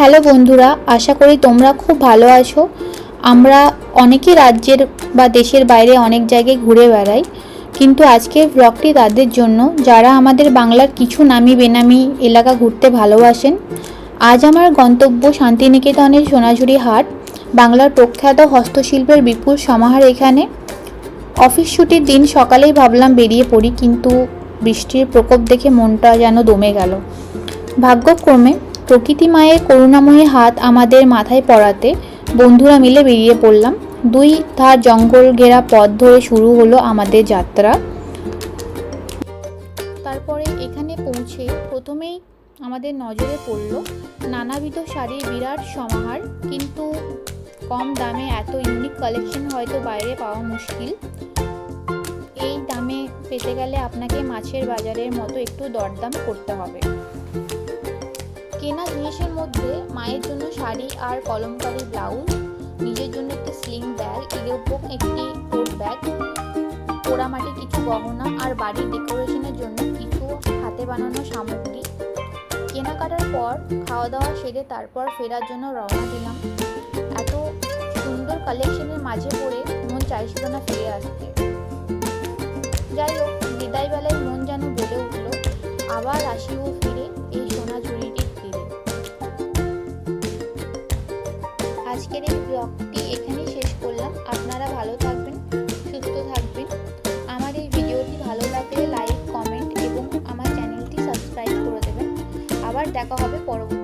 Hello বন্ধুরা, আশা করি তোমরা খুব ভালো আছো। আমরা অনেকই রাজ্যের বা দেশের বাইরে অনেক জায়গায় ঘুরে বেড়াই, কিন্তু আজকের ব্লগটি তাদের জন্য। যারা আমাদের বাংলার কিছু নামি বেনামি এলাকা ঘুরতে ভালোবাসেন, আজ আমার গন্তব্য শান্তিনিকেতনের সোনাঝুরি হাট, বাংলার প্রখ্যাত হস্তশিল্পের বিপুল সমাহার এখানে। অফিস ছুটির দিন সকালেই ভাবলাম বেরিয়ে পড়ি, কিন্তু বৃষ্টির প্রকোপ দেখে মনটা যেন দমে গেল। ভাগ্যক্রমে প্রকৃতি মায়ের করুণাময়ী হাত আমাদের মাথায় পড়াতে বন্ধুরা মিলে বেরিয়ে পড়লাম। দুই ধার জঙ্গল ঘেরা পথ ধরে শুরু হলো আমাদের যাত্রা। তারপরে এখানে পৌঁছে প্রথমেই আমাদের নজরে পড়ল নানাবিধ শাড়ির বিরাট সমাহার, কিন্তু কম দামে এত ইউনিক কালেকশন হয়তো বাইরে পাওয়া মুশকিল। এই দামে পেতে গেলে আপনাকে মাছের বাজারের মতো একটু দরদাম করতে হবে। কেনা জিনিসের মধ্যে মায়ের জন্য শাড়ি আর কলমকারি ব্লাউজ, নিজের জন্য একটি স্লিং ব্যাগ এবং একটি টোট ব্যাগ পোড়ামাটি কিছু গহনা আর বাড়ির ডেকোরেশনের জন্য কিছু হাতে বানানো সামগ্রী। কেনাকাটার পর খাওয়া দাওয়া সেরে তারপর ফেরার জন্য রওনা দিলাম। এত সুন্দর কালেকশনের মাঝে পড়ে মন চাইছিল না ফিরে আসতে। যাই হোক বিদায় বেলায় মন যেন বেড়ে উঠল। আবার আসিও ফিরে আজকের এই ব্লগটি এখানেই শেষ করলাম। আপনারা ভালো থাকবেন, সুস্থ থাকবেন। আমার এই ভিডিওটি ভালো লাগলে লাইক কমেন্ট এবং আমার চ্যানেলটি সাবস্ক্রাইব করে দেবেন। আবার দেখা হবে পরবর্তী